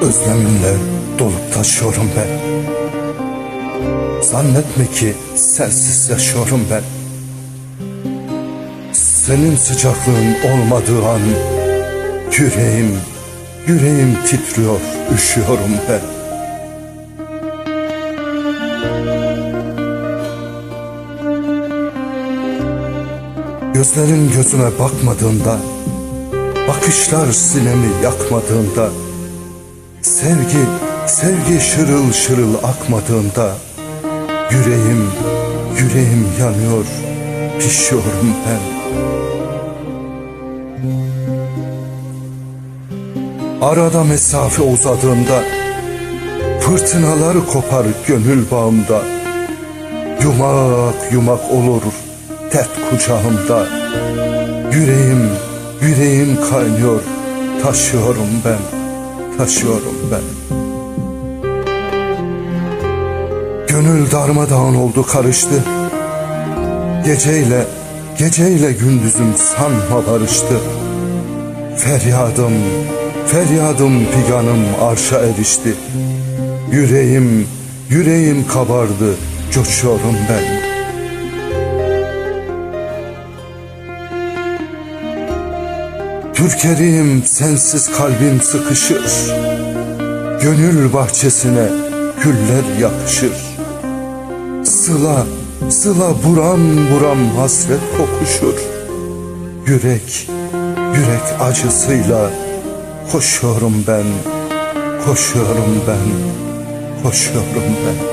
Özleminle dolup taşıyorum ben Zannetme ki sensiz yaşıyorum ben Senin sıcaklığın olmadığı an Yüreğim, yüreğim titriyor, üşüyorum ben Gözlerin gözüme bakmadığında Bakışlar sinemi yakmadığında Sevgi, sevgi şırıl şırıl akmadığında Yüreğim, yüreğim yanıyor, pişiyorum ben. Arada mesafe uzadığında Fırtınaları kopar gönül bağımda. Yumak yumak olur dert kucağımda. Yüreğim, yüreğim kaynıyor Taşıyorum ben, taşıyorum ben. Gönül darmadağın oldu karıştı. Geceyle, geceyle gündüzüm sanma barıştı. Feryadım, feryadım figanım arşa erişti. Yüreğim, yüreğim kabardı coşuyorum ben Türkerim sensiz kalbim sıkışır. Gönül bahçesine güller yakışır. Sıla, sıla buram buram hasret kokuşur. Yürek, yürek acısıyla koşuyorum ben Koşuyorum ben, koşuyorum ben